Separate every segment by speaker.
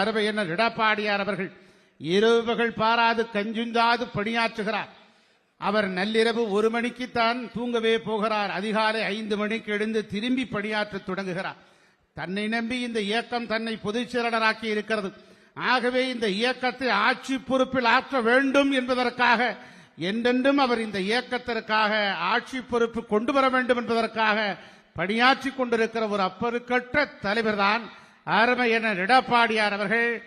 Speaker 1: அறுவை என்ன இடப்பாடியார் அவர்கள் இரவுகள் பாராது கஞ்சுந்தாது பணியாற்றுகிறார். அவர் நள்ளிரவு ஒரு மணிக்குத்தான் தூங்கவே போகிறார். அதிகாலை ஐந்து மணிக்கு எழுந்து திரும்பி பணியாற்றத் தொடங்குகிறார். தன்னை நம்பி இந்த இயக்கம் தன்னை பொதுச் செயலாளராக்கி இருக்கிறது. ஆகவே இந்த இயக்கத்தை ஆட்சி பொறுப்பில் ஆற்ற வேண்டும் என்பதற்காக என்றென்றும் அவர் இந்த இயக்கத்திற்காக ஆட்சி பொறுப்பு கொண்டு வர வேண்டும் என்பதற்காக பணியாற்றி கொண்டிருக்கிற ஒரு அப்பருக்கற்ற தலைவர் தான் அருமையன எடப்பாடியார் அவர்கள்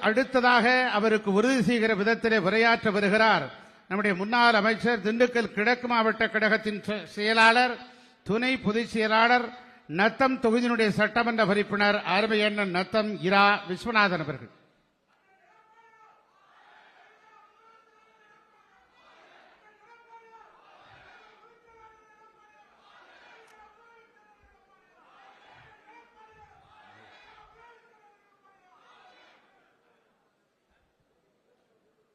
Speaker 1: அடுத்ததாக அவருக்கு உறுதி செய்கிற விதத்திலே உரையாற்ற வருகிறார். நம்முடைய முன்னாள் அமைச்சர் திண்டுக்கல் கிழக்கு மாவட்ட கழகத்தின் செ- செயலாளர் துணை பொதுச் செயலாளர் நத்தம் தொகுதியினுடைய சட்டமன்ற உறுப்பினர் அருமையண்ணன் நத்தம் இரா விஸ்வநாதன் அவர்கள்.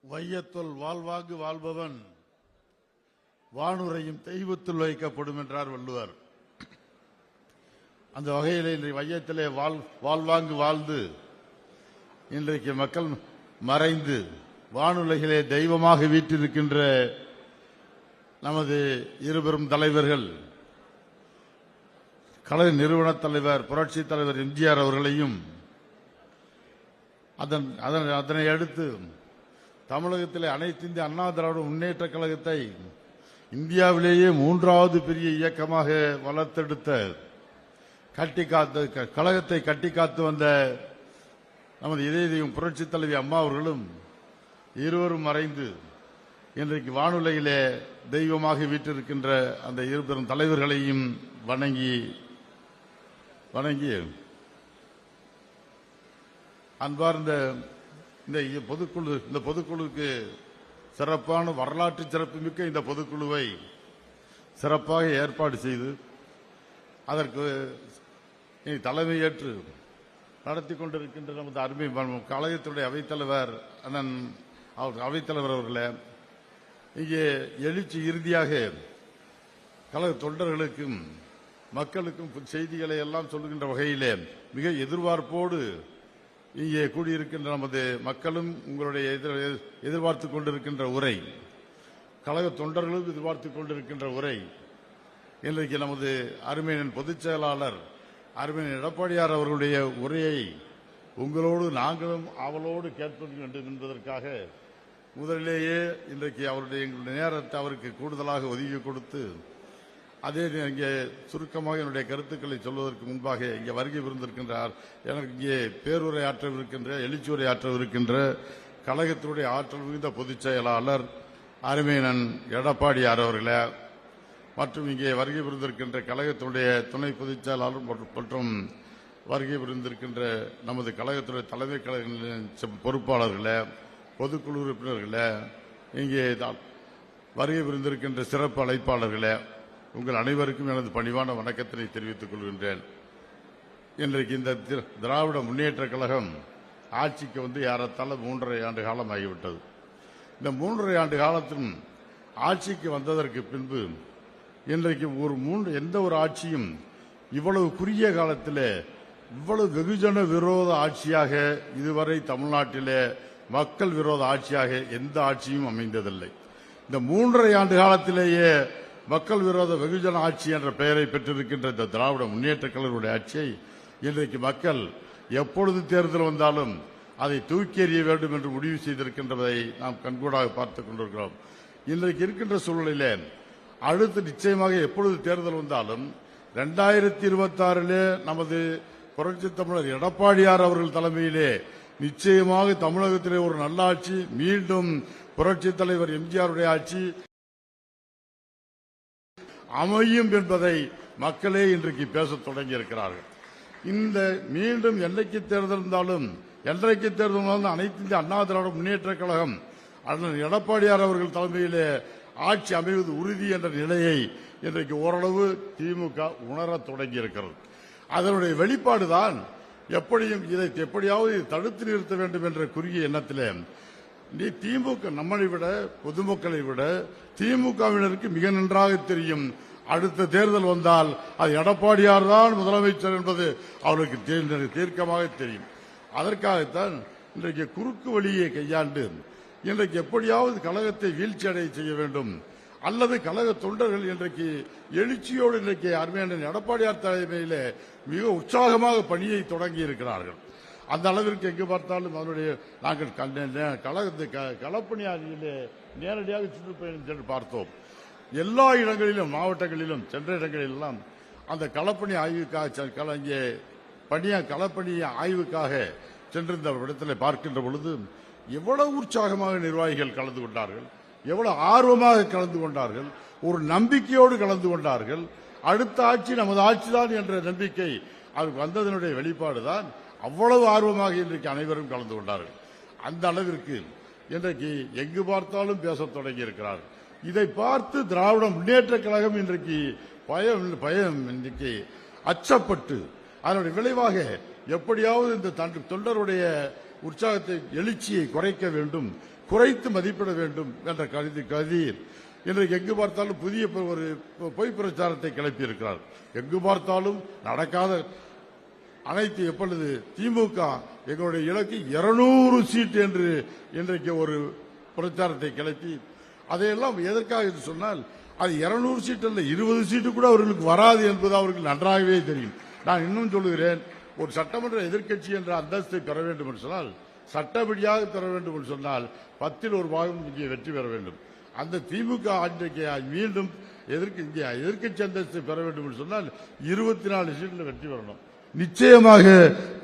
Speaker 2: வையத்துள் வாழ்வாங்கு வாழ்பவன். வானுரையும் தெய்வத்துள் வைக்கப்படும் என்றார் வள்ளுவர். அந்த வகையில் இன்றைய வையத்திலே வாழ் வாழ்வாங்கு வாழ்ந்து இன்றைக்கு மக்கள் மறைந்து வானுலகிலே தெய்வமாக வீற்றிருக்கின்ற நமது இருபெரும் தலைவர்கள் கலை நிறுவன தலைவர் புரட்சி தலைவர் எம்ஜிஆர் அவர்களையும் அதன் அதன் அதனை அடுத்து தமிழகத்தில் அனைத்து இந்திய அண்ணா திராவிட முன்னேற்ற கழகத்தை இந்தியாவிலேயே மூன்றாவது பெரிய இயக்கமாக வளர்த்தெடுத்த கட்டி காத்த க- கழகத்தை கட்டி காத்து வந்த நமது இதய தெய்வம் புரட்சித் தலைவி அம்மா அவர்களும் இருவரும் மறைந்து இன்றைக்கு வானொலியிலே தெய்வமாக வீட்டிருக்கின்ற அந்த இருபெரும் தலைவர்களையும் வணங்கி வணங்கி அன்பார்ந்த இந்த பொதுக்குழு இந்த பொதுக்குழுவுக்கு சிறப்பான வரலாற்று சிறப்புமிக்க இந்த பொதுக்குழுவை சிறப்பாக ஏற்பாடு செய்து அதற்கு தலைமையேற்று நடத்தி கொண்டிருக்கின்ற நமது அருமை கழகத்துடைய அவைத்தலைவர் அண்ணன் அவர் அவைத்தலைவர் அவர்களே இங்கே எழுச்சி இறுதியாக கழக தொண்டர்களுக்கும் மக்களுக்கும் செய்திகளை எல்லாம் சொல்லுகின்ற வகையிலே மிக எதிர்பார்ப்போடு இங்கே கூடியிருக்கின்ற நமது மக்களும் உங்களுடைய எதிர் எதிர்பார்த்து கொண்டிருக்கின்ற உரை கழக தொண்டர்களும் எதிர்பார்த்து கொண்டிருக்கின்ற உரை. இன்றைக்கு நமது அருமையின் பொதுச் செயலாளர் அருமையின் எடப்பாடியார் அவர்களுடைய உரையை உங்களோடு நாங்களும் அவளோடு கேட்பது வேண்டும் என்பதற்காக முதலிலேயே இன்றைக்கு அவருடைய எங்களுடைய நேரத்தை அவருக்கு கூடுதலாக ஒதுக்கி கொடுத்து அதே இங்கே சுருக்கமாக என்னுடைய கருத்துக்களை சொல்வதற்கு முன்பாக இங்கே வருகை விருந்திருக்கின்றார் எனக்கு இங்கே பேருரை எழுச்சியுரையாற்றவிருக்கின்ற எழுச்சியுரை ஆற்றவிருக்கின்ற கழகத்தினுடைய ஆற்றல் மிகுந்த பொதுச் செயலாளர் அருமையனன் எடப்பாடியார் அவர்களே மற்றும் இங்கே வருகை புரிந்திருக்கின்ற கழகத்தினுடைய துணை பொதுச் செயலாளர் மற்றும்- மற்றும் வருகை புரிந்திருக்கின்ற நமது கழகத்துடைய தலைமை கழக பொறுப்பாளர்களே பொதுக்குழு உறுப்பினர்களே இங்கே தா- வருகை புரிந்திருக்கின்ற சிறப்பு அழைப்பாளர்களே உங்கள் அனைவருக்கும் எனது பணிவான வணக்கத்தினை தெரிவித்துக் கொள்கின்றேன். இன்றைக்கு இந்த திராவிட முன்னேற்ற கழகம் ஆட்சிக்கு வந்து ஏறத்தாழ மூன்றரை ஆண்டு காலம் ஆகிவிட்டது இந்த மூன்றரை ஆண்டு காலத்திலும் ஆட்சிக்கு வந்ததற்கு பின்பு இன்றைக்கு ஒரு மூன்று எந்த ஒரு ஆட்சியும் இவ்வளவு குறுகிய காலத்தில் இவ்வளவு வெகுஜன விரோத ஆட்சியாக இதுவரை தமிழ்நாட்டிலே மக்கள் விரோத ஆட்சியாக எந்த ஆட்சியும் அமைந்ததில்லை. இந்த மூன்றரை ஆண்டு காலத்திலேயே மக்கள் விரோத வெகுஜன ஆட்சி என்ற பெயரை பெற்றிருக்கின்ற இந்த திராவிட முன்னேற்ற கழகங்களுடைய ஆட்சியை இன்றைக்கு மக்கள் எப்பொழுது தேர்தல் வந்தாலும் அதை தூக்கி எறிய வேண்டும் என்று முடிவு செய்திருக்கின்றதை நாம் கண்கூடாக பார்த்துக் கொண்டிருக்கிறோம். இன்றைக்கு இருக்கின்ற சூழ்நிலையிலே அடுத்து நிச்சயமாக எப்பொழுது தேர்தல் வந்தாலும் இரண்டாயிரத்தி இருபத்தாறிலே நமது புரட்சி தமிழர் எடப்பாடியார் அவர்கள் தலைமையிலே நிச்சயமாக தமிழகத்திலே ஒரு நல்லாட்சி மீண்டும் புரட்சி தலைவர் எம்ஜிஆருடைய ஆட்சி அமையும் என்பதை மக்களே இன்றைக்கு பேசத் தொடங்கி இருக்கிறார்கள் இந்த மீண்டும் என்றைக்கு தேர்தல் இருந்தாலும் என்றைக்கு தேர்தல் இருந்தாலும் அனைத்து இந்திய அண்ணா திராவிட முன்னேற்ற கழகம் அண்ணன் எடப்பாடியார் அவர்கள் தலைமையிலே ஆட்சி அமைவது உறுதி என்ற நிலையை இன்றைக்கு ஓரளவு திமுக உணரத் தொடங்கி இருக்கிறது அதனுடைய வெளிப்பாடுதான் எப்படியும் இதை எப்படியாவது தடுத்து நிறுத்த வேண்டும் என்ற குறுகிய எண்ணத்திலே நீ திமுக நம்மளை விட பொதுமக்களை விட திமுகவினருக்கு மிக நன்றாக தெரியும். அடுத்த தேர்தல் வந்தால் அது எடப்பாடியார் தான் முதலமைச்சர் என்பது அவருக்கு தீர்க்கமாக தெரியும். அதற்காகத்தான் இன்றைக்கு குறுக்கு வழியை கையாண்டு இன்றைக்கு எப்படியாவது கழகத்தை வீழ்ச்சி அடைய செய்ய வேண்டும். அல்லது கழக தொண்டர்கள் இன்றைக்கு எழுச்சியோடு இன்றைக்கு அருமையான எடப்பாடியார் தலைமையிலே மிக உற்சாகமாக பணியை தொடங்கி இருக்கிறார்கள் அந்த அளவிற்கு எங்கு பார்த்தாலும் அதனுடைய நாங்கள் க- கழகத்தை களப்பணியாரியிலே நேரடியாக சுற்றுப்பயணம் சென்று பார்த்தோம். எல்லா இடங்களிலும் மாவட்டங்களிலும் சென்ற இடங்களிலெல்லாம் அந்த களப்பணி ஆய்வுக்காக இங்கே பணியா களப்பணி ஆய்வுக்காக சென்றிருந்த இடத்துல பார்க்கின்ற பொழுது எவ்வளவு உற்சாகமாக நிர்வாகிகள் கலந்து கொண்டார்கள் எவ்வளவு ஆர்வமாக கலந்து கொண்டார்கள் ஒரு நம்பிக்கையோடு கலந்து கொண்டார்கள். அடுத்த ஆட்சி நமது ஆட்சிதான் என்ற நம்பிக்கை அவருக்கு வந்ததனுடைய வெளிப்பாடுதான். அவ்வளவு ஆர்வமாக இன்றைக்கு அனைவரும் கலந்து கொண்டார்கள். அந்த அளவிற்கு இன்றைக்கு எங்கு பார்த்தாலும் பேசத் தொடங்கி இருக்கிறார்கள் இதை பார்த்து திராவிட முன்னேற்ற கழகம் இன்றைக்கு பயம் பயம் இன்றைக்கு அச்சப்பட்டு அதனுடைய விளைவாக எப்படியாவது இந்த தொண்டருடைய உற்சாகத்தை எழுச்சியை குறைக்க வேண்டும் குறைத்து மதிப்பிட வேண்டும் என்ற கருதி கருதி இன்றைக்கு எங்கு பார்த்தாலும் புதிய ஒரு பொய் பிரச்சாரத்தை கிளப்பி இருக்கிறார் எங்கு பார்த்தாலும் நடக்காத அனைத்து எப்பொழுது திமுக எங்களுடைய இலக்கு 200 சீட் என்று இன்றைக்கு ஒரு பிரச்சாரத்தை கிளப்பி அதையெல்லாம் எதற்காக என்று சொன்னால் அது 200 சீட் அல்ல இருபது சீட்டு கூட அவர்களுக்கு வராது என்பது அவர்களுக்கு நன்றாகவே தெரியும். நான் இன்னும் சொல்லுகிறேன் ஒரு சட்டமன்ற எதிர்க்கட்சி என்ற அந்தஸ்தை பெற வேண்டும் என்று சொன்னால் சட்டப்படியாக பெற வேண்டும் என்று சொன்னால் பத்தில் ஒரு பாகம் இங்கே வெற்றி பெற வேண்டும். அந்த திமுக ஆட்சிக்கு மீண்டும் எதிர்க்கு இங்கே எதிர்க்கட்சி அந்தஸ்தை பெற வேண்டும் என்று சொன்னால் இருபத்தி நாலு சீட்டில் வெற்றி பெறணும். நிச்சயமாக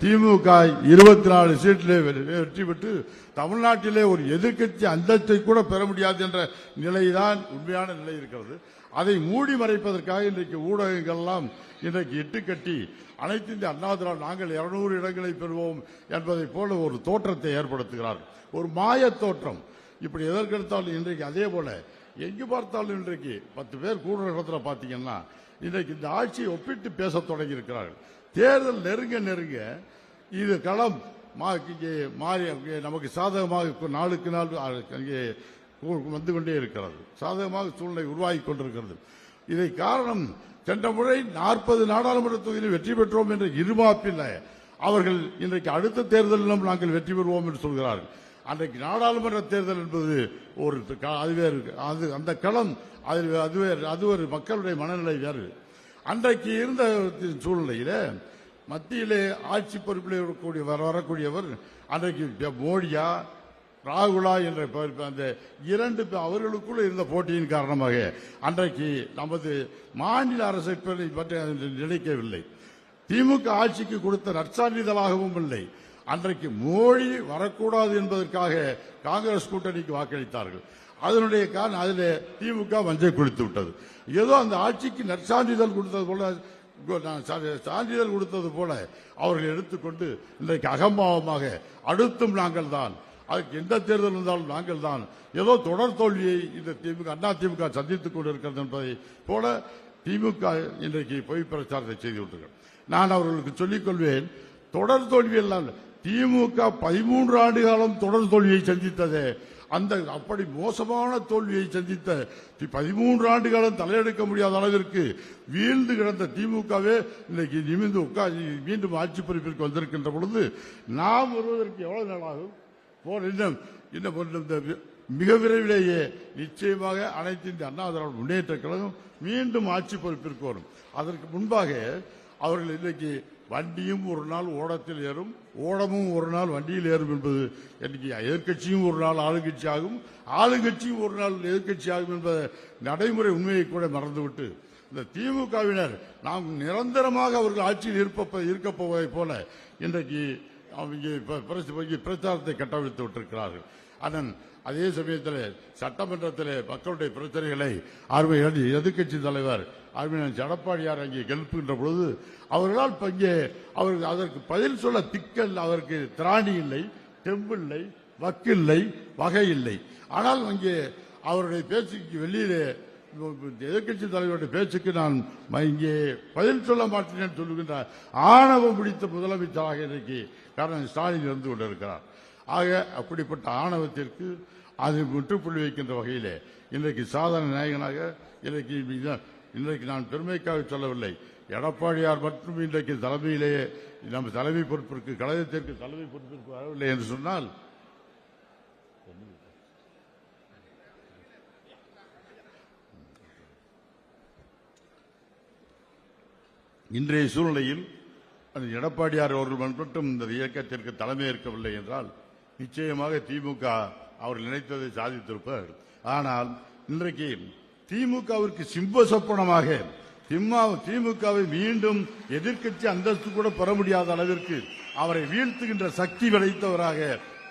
Speaker 2: திமுக இருபத்தி நாலு சீட்டிலே வெற்றி பெற்று தமிழ்நாட்டிலே ஒரு எதிர்க்கட்சி அந்தஸ்தை கூட பெற முடியாது என்ற நிலைதான் உண்மையான நிலை இருக்கிறது. அதை மூடி மறைப்பதற்காக இன்றைக்கு ஊடகங்கள்லாம் இன்றைக்கு இட்டுக்கட்டி அனைத்து இந்திய அண்ணா திராவிட நாங்கள் 200 இடங்களை பெறுவோம் என்பதை போல ஒரு தோற்றத்தை ஏற்படுத்துகிறார்கள். ஒரு மாய தோற்றம். இப்படி எதற்கெடுத்தாலும் இன்றைக்கு அதே போல எங்கு பார்த்தாலும் இன்றைக்கு பத்து பேர் கூடுற இடத்துல பார்த்தீங்கன்னா இன்றைக்கு இந்த ஆட்சியை ஒப்பிட்டு பேச தொடங்கி இருக்கிறார்கள் தேர்தல் நெருங்க நெருங்க இது களம். மாறி நமக்கு சாதகமாக நாளுக்கு நாள் அங்கே வந்து கொண்டே இருக்கிறது. சாதகமாக சூழ்நிலை உருவாகி கொண்டிருக்கிறது. இதை காரணம் சென்ற முறை நாற்பது நாடாளுமன்ற தொகுதியில் வெற்றி பெற்றோம் என்ற இருமாப்பில் அவர்கள் இன்றைக்கு அடுத்த தேர்தலிலும் நாங்கள் வெற்றி பெறுவோம் என்று சொல்கிறார்கள். அன்றைக்கு நாடாளுமன்ற தேர்தல் என்பது ஒரு க- அது அது அந்த களம் அதில் அது அது ஒரு மக்களுடைய மனநிலை வேறு. அன்றைக்கு இருந்த சூழ்நிலையில மத்தியிலே ஆட்சி பொறுப்பில் இருக்கக்கூடிய வர- வரக்கூடியவர் அன்றைக்கு மோடியா ராகுலா என்ற பெயர் அந்த இரண்டு அவர்களுக்குள்ள இருந்த போட்டியின் காரணமாக அன்றைக்கு நமது மாநில அரசை பற்றி நினைக்கவில்லை. திமுக ஆட்சிக்கு கொடுத்த நற்சான்றிதழாகவும் இல்லை. அன்றைக்கு மோடி வரக்கூடாது என்பதற்காக காங்கிரஸ் கூட்டணிக்கு வாக்களித்தார்கள். அதனுடைய காரணம் அதில் திமுக மஞ்சள் குளித்து விட்டது. ஏதோ அந்த ஆட்சிக்கு நற்சான்றிதழ் கொடுத்தது போல நான் சான்றிதழ் கொடுத்தது போல அவர்கள் எடுத்துக்கொண்டு இன்றைக்கு அகம்பாவமாக அடுத்தும் நாங்கள் தான் அதுக்கு எந்த தேர்தல் இருந்தாலும் நாங்கள் தான் ஏதோ தொடர் தோல்வியை இந்த திமுக அண்ணா திமுக சந்தித்துக் கொண்டிருக்கிறது என்பதை போல திமுக இன்றைக்கு பொய் பிரச்சாரத்தை செய்து விட்டுர்கள் நான் அவர்களுக்கு சொல்லிக் கொள்வேன் தொடர் தோல்வி எல்லாம் திமுக பதிமூன்று ஆண்டு காலம் தொடர் தோல்வியை சந்தித்தது. அந்த அப்படி மோசமான தோல்வியை சந்தித்த தி- பதிமூன்று ஆண்டு காலம் தலையெடுக்க முடியாத அளவிற்கு வீழ்ந்து கிடந்த திமுகவே இன்னைக்கு நிமிந்து உட்கார் மீண்டும் ஆட்சி பொறுப்பிற்கு வந்திருக்கின்ற பொழுது நாம் வருவதற்கு எவ்வளவு நாளாகும்? போர் இன்னும் இன்னும் இந்த மிக விரைவிலேயே நிச்சயமாக அனைத்து இந்திய அண்ணா திராவிட முன்னேற்ற கழகம் மீண்டும் ஆட்சி பொறுப்பிற்கு வரும். அதற்கு முன்பாக அவர்கள் இன்னைக்கு வண்டியும் ஒரு நாள் ஓடத்தில் ஏறும் ஓடமும் ஒரு நாள் வண்டியில் ஏறும் என்பது இன்னைக்கு எதிர்க்கட்சியும் ஒரு நாள் ஆளுங்கட்சி ஆகும் ஆளுங்கட்சியும் ஒரு நாள் எதிர்க்கட்சி ஆகும் என்பதை நடைமுறை உண்மையை கூட மறந்துவிட்டு இந்த திமுகவினர் நாம் நிரந்தரமாக அவர்கள் ஆட்சியில் இருப்ப இருக்கப் போவதை போல இன்றைக்கு அவங்க பிரச்சாரத்தை கட்டவிழ்த்து விட்டிருக்கிறார்கள். அதன் அதே சமயத்தில் சட்டமன்றத்தில் மக்களுடைய பிரச்சனைகளை அருமை எதிர்க்கட்சி தலைவர் அருமையான எடப்பாடியார் அங்கே எழுப்புகின்ற பொழுது அவர்களால் பங்கே இங்கே அவருக்கு அதற்கு பதில் சொல்ல திக்கல் அவருக்கு திராணி இல்லை தெம்பில்லை வக்கில்லை வகை இல்லை. ஆனால் அங்கே அவருடைய பேச்சுக்கு வெளியிலே எதிர்க்கட்சி தலைவருடைய பேச்சுக்கு நான் இங்கே பதில் சொல்ல மாட்டேன் சொல்லுகின்ற ஆணவம் பிடித்த முதலமைச்சராக இன்றைக்கு காரணம் ஸ்டாலின் இருந்து கொண்டிருக்கிறார். ஆக அப்படிப்பட்ட ஆணவத்திற்கு அது முற்றுப்புள்ளி வைக்கின்ற வகையிலே இன்றைக்கு சாதாரண நாயகனாக இன்றைக்கு இன்றைக்கு நான் பெருமைக்காக சொல்லவில்லை. எடப்பாடியார் மற்றும் இன்றைக்கு தலைமையிலேயே நம்ம தலைமை பொறுப்பிற்கு கழகத்திற்கு தலைமை பொறுப்பிற்கு வரவில்லை என்று சொன்னால் இன்றைய சூழ்நிலையில் எடப்பாடியார் அவர்கள் மட்டும் இந்த இயக்கத்திற்கு தலைமை ஏற்கவில்லை என்றால் நிச்சயமாக திமுக அவர்கள் நினைத்ததை சாதித்திருப்பார் ஆனால் இன்றைக்கு திமுகவிற்கு சிம்ப சொப்பனமாக திமுகவை மீண்டும் எதிர்க்கட்சி அந்தஸ்து கூட பெற முடியாத அளவிற்கு அவரை வீழ்த்துகின்ற சக்தி விளைத்தவராக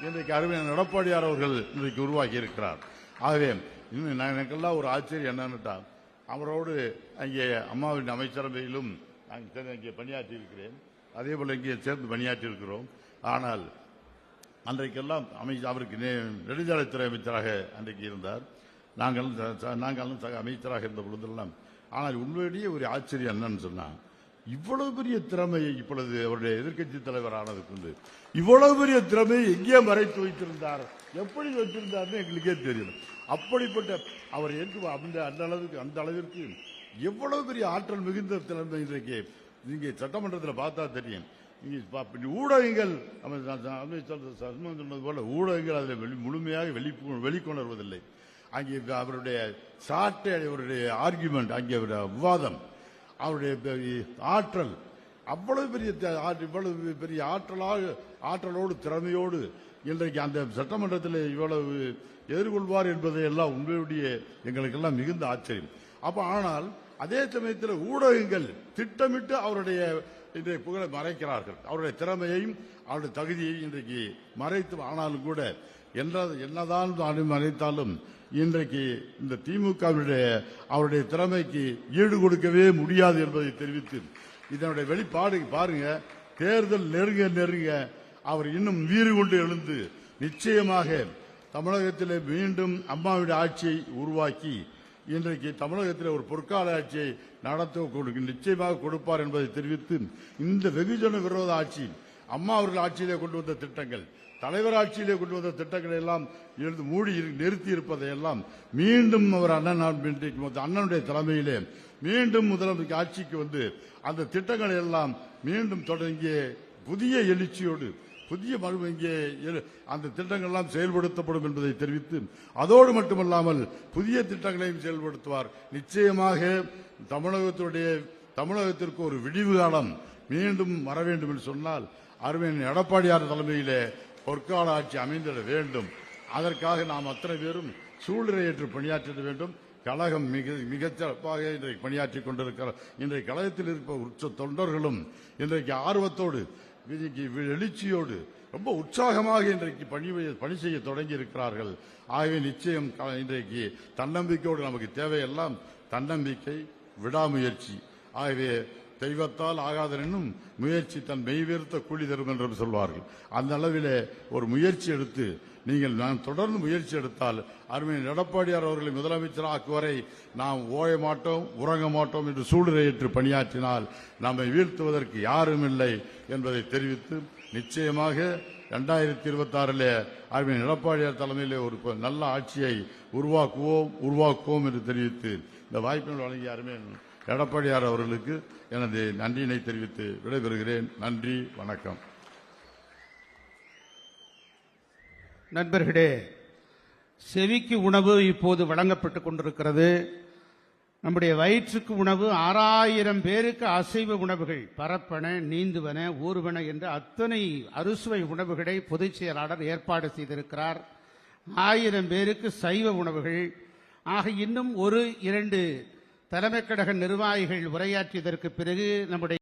Speaker 2: இன்றைக்கு அருமையான எடப்பாடியார் அவர்கள் இன்றைக்கு உருவாக்கி இருக்கிறார். ஆகவே இன்னும் நான் எனக்கெல்லாம் ஒரு ஆச்சரியம் என்னன்னுட்டா அவரோடு அங்கே அம்மாவின் அமைச்சரவையிலும் நான் சேர்ந்து அங்கே பணியாற்றி இருக்கிறேன் அதே போல இங்கே சேர்ந்து பணியாற்றி இருக்கிறோம் ஆனால் அன்றைக்கெல்லாம் அமைச்சர் அவருக்கு நெடுஞ்சாலைத்துறை அமைச்சராக அன்றைக்கு இருந்தார். நாங்களும் நாங்களும் சக அமைச்சராக இருந்த பொழுதெல்லாம் ஆனால் உண்மையிலேயே ஒரு ஆச்சரியம் என்னன்னு சொன்னா இவ்வளவு பெரிய திறமையை இப்பொழுது அவருடைய எதிர்க்கட்சி தலைவர் ஆனதுக்கு வந்து இவ்வளவு பெரிய திறமையை எங்கே மறைத்து வைத்திருந்தார்? எப்படி வைத்திருந்தார்னு எங்களுக்கே தெரியல அப்படிப்பட்ட அவர் ஏற்று அந்த அந்த அளவுக்கு அந்த அளவிற்கு எவ்வளவு பெரிய ஆற்றல் மிகுந்த திறமை இன்றைக்கு நீங்க சட்டமன்றத்தில் பார்த்தா தெரியும். ஊடகங்கள் அமைச்சர் சொன்னது போல ஊடகங்கள் அதில் வெளி முழுமையாக வெளி வெளிக்கொணர்வதில்லை. அங்கே அவருடைய சாட்டை அவருடைய ஆர்குமெண்ட் அங்கே அவருடைய விவாதம் அவருடைய ஆற்றல் அவ்வளவு பெரிய இவ்வளவு பெரிய ஆற்றலாக ஆற்றலோடு திறமையோடு இன்றைக்கு அந்த சட்டமன்றத்தில் இவ்வளவு எதிர்கொள்வார் என்பதை எல்லாம் உண்மையுடைய எங்களுக்கெல்லாம் மிகுந்த ஆச்சரியம். அப்ப ஆனால் அதே சமயத்தில் ஊடகங்கள் திட்டமிட்டு அவருடைய இன்றைய புகழை மறைக்கிறார்கள். அவருடைய திறமையையும் அவருடைய தகுதியையும் இன்றைக்கு மறைத்து ஆனாலும் கூட என்ன என்னதான் அனுமதி மறைத்தாலும் இன்றைக்கு இந்த திமுகவினுடைய அவருடைய திறமைக்கு ஈடு கொடுக்கவே முடியாது என்பதை தெரிவித்து இதனுடைய வெளிப்பாடு பாருங்க தேர்தல் நெருங்க நெருங்க அவர் இன்னும் வீறு கொண்டு எழுந்து நிச்சயமாக தமிழகத்திலே மீண்டும் அம்மாவுடைய ஆட்சியை உருவாக்கி இன்றைக்கு தமிழகத்தில் ஒரு பொற்கால ஆட்சியை நடத்த நிச்சயமாக கொடுப்பார் என்பதை தெரிவித்து இந்த வெகுஜன விரோத ஆட்சி அம்மா அவர்கள் ஆட்சியிலே கொண்டு வந்த திட்டங்கள் தலைவர் ஆட்சியிலே கொண்டு வந்த திட்டங்களை எல்லாம் எழுந்து மூடி நிறுத்தி இருப்பதை எல்லாம் மீண்டும் அவர் அண்ணன் அண்ணனுடைய தலைமையிலே மீண்டும் முதலமைச்சர் ஆட்சிக்கு வந்து அந்த திட்டங்களை எல்லாம் மீண்டும் தொடங்கிய புதிய எழுச்சியோடு புதிய மறு இங்கே எ- அந்த திட்டங்கள் எல்லாம் செயல்படுத்தப்படும் என்பதை தெரிவித்து அதோடு மட்டுமல்லாமல் புதிய திட்டங்களையும் செயல்படுத்துவார். நிச்சயமாக தமிழகத்துடைய தமிழகத்திற்கு ஒரு விடிவு காலம் மீண்டும் வர வேண்டும் என்று சொன்னால் அருமையின் எடப்பாடியார் தலைமையிலே பொற்கால ஆட்சி அமைந்திட வேண்டும். அதற்காக நாம் அத்தனை பேரும் சூழ்நிலையேற்று பணியாற்றிட வேண்டும். கழகம் மிக மிகச் சிறப்பாக இன்றைக்கு பணியாற்றி கொண்டிருக்கிறார் இன்றைக்கு கழகத்தில் இருப்ப உச்ச தொண்டர்களும் இன்றைக்கு ஆர்வத்தோடு இன்னைக்கு எழுச்சியோடு ரொம்ப உற்சாகமாக இன்றைக்கு பணி பணி செய்ய தொடங்கி இருக்கிறார்கள் ஆகவே நிச்சயம் க- இன்றைக்கு தன்னம்பிக்கையோடு நமக்கு தேவையெல்லாம் தன்னம்பிக்கை விடாமுயற்சி. ஆகவே தெய்வத்தால் ஆகாதனும் முயற்சி தன் மெய்வேர்த்த கூலி தரும் என்று சொல்வார்கள். அந்த அளவிலே ஒரு முயற்சி எடுத்து நீங்கள் நான் தொடர்ந்து முயற்சி எடுத்தால் அருமையின் எடப்பாடியார் அவர்களை முதலமைச்சர் வரை நாம் ஓய மாட்டோம் உறங்க மாட்டோம் என்று சூழ்நிலையேற்று பணியாற்றினால் நம்மை வீழ்த்துவதற்கு யாரும் இல்லை என்பதை தெரிவித்து நிச்சயமாக இரண்டாயிரத்தி இருபத்தி ஆறில் அருமையின் எடப்பாடியார் தலைமையிலே ஒரு நல்ல ஆட்சியை உருவாக்குவோம் உருவாக்குவோம் என்று தெரிவித்து இந்த வாய்ப்பினை வழங்கிய அருமையின் எடப்பாடியார் அவர்களுக்கு எனது நன்றியினை தெரிவித்து விடைபெறுகிறேன். நன்றி வணக்கம்.
Speaker 1: நண்பர்களே செவிக்கு உணவு இப்போது வழங்கப்பட்டுக் கொண்டிருக்கிறது. நம்முடைய வயிற்றுக்கு உணவு ஆறாயிரம் பேருக்கு அசைவ உணவுகள் பரப்பன நீந்துவன ஊர்வன என்ற அத்தனை அறுசுவை உணவுகளை பொதுச் செயலாளர் ஏற்பாடு செய்திருக்கிறார். ஆயிரம் பேருக்கு சைவ உணவுகள். ஆக இன்னும் ஒரு இரண்டு தலைமைக் கழக நிர்வாகிகள் உரையாற்றியதற்கு பிறகு நம்முடைய